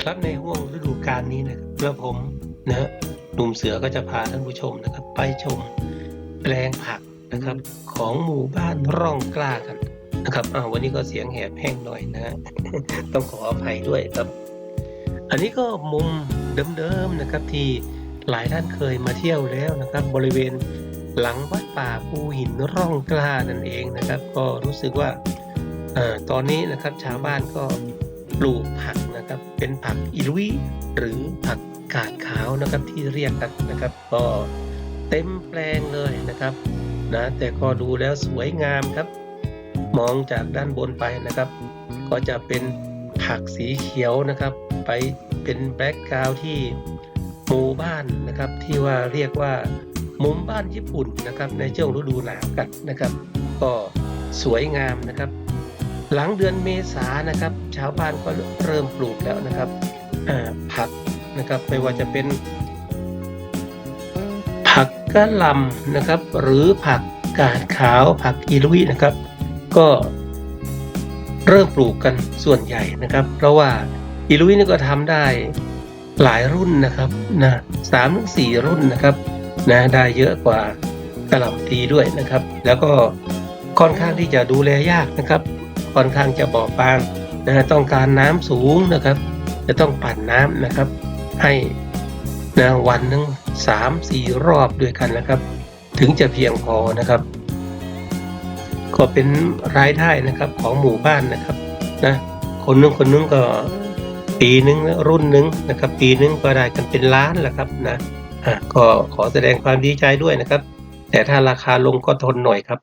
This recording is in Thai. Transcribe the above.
ครับในห่วงฤดูกาลนี้นะครับกระผมนะฮะหนุ่มเสือก็จะพาท่านผู้ชมนะครับ ไปชมแปลงผักนะครับ ของหมู่บ้านร่องกล้ากันนะครับอ้าววันนี้ก็เสียงแหบแห้งหน่อยนะฮะต้องขออภัยด้วยครับ อันนี้ก็มุมเดิมๆนะครับที่หลายท่านเคยมาเที่ยวแล้วนะครับ บริเวณหลังวัดป่าภูหินร่องกล้านั่นเองนะครับ ก็รู้สึกว่าเออตอนนี้นะครับชาวบ้านก็ ปลูกผักนะครับ เป็นผักอิลุยหรือผักกาดขาวนะครับที่เรียกกันนะครับ ก็เต็มแปลงเลยนะครับนะแต่ก็ดูแล้วสวยงามครับ มองจากด้านบนไปนะครับ ก็จะเป็นผักสีเขียวนะครับ ไปเป็นแบ็กกราวที่หมู่บ้านนะครับที่ว่าเรียกว่ามุมบ้านญี่ปุ่นนะครับในช่วงฤดูหนาวกันนะครับ ก็สวยงามนะครับ หลังเดือนเมษานะครับ ชาวบ้านก็เริ่มปลูกแล้วนะครับผักนะครับไม่ว่าจะเป็น ผักกะหล่ำนะครับ หรือผักกาดขาวผักอีลุยนะครับ ก็เริ่มปลูกกันส่วนใหญ่นะครับ เพราะว่าอีลุยนี่ก็ทำได้หลายรุ่นนะครับนะสามถึงสี่รุ่นนะครับนะได้เยอะกว่ากระหล่ำตีด้วยนะครับ แล้วก็ค่อนข้างที่จะดูแลยากนะครับ ค่อนข้างจะบอบบางนะต้องการน้ำสูงนะครับ จะต้องปั่นน้ำนะครับ ให้นะวันหนึงสามสี่รอบด้วยกันนะครับ ถึงจะเพียงพอนะครับ ก็เป็นรายได้นะครับของหมู่บ้านนะครับนะคนนึงคนนึงก็ปีนึงรุ่นนึงนะครับ ปีนึงก็ได้กันเป็นล้านแหละครับนะอะก็ขอแสดงความดีใจด้วยนะครับ แต่ถ้าราคาลงก็ทนหน่อยครับ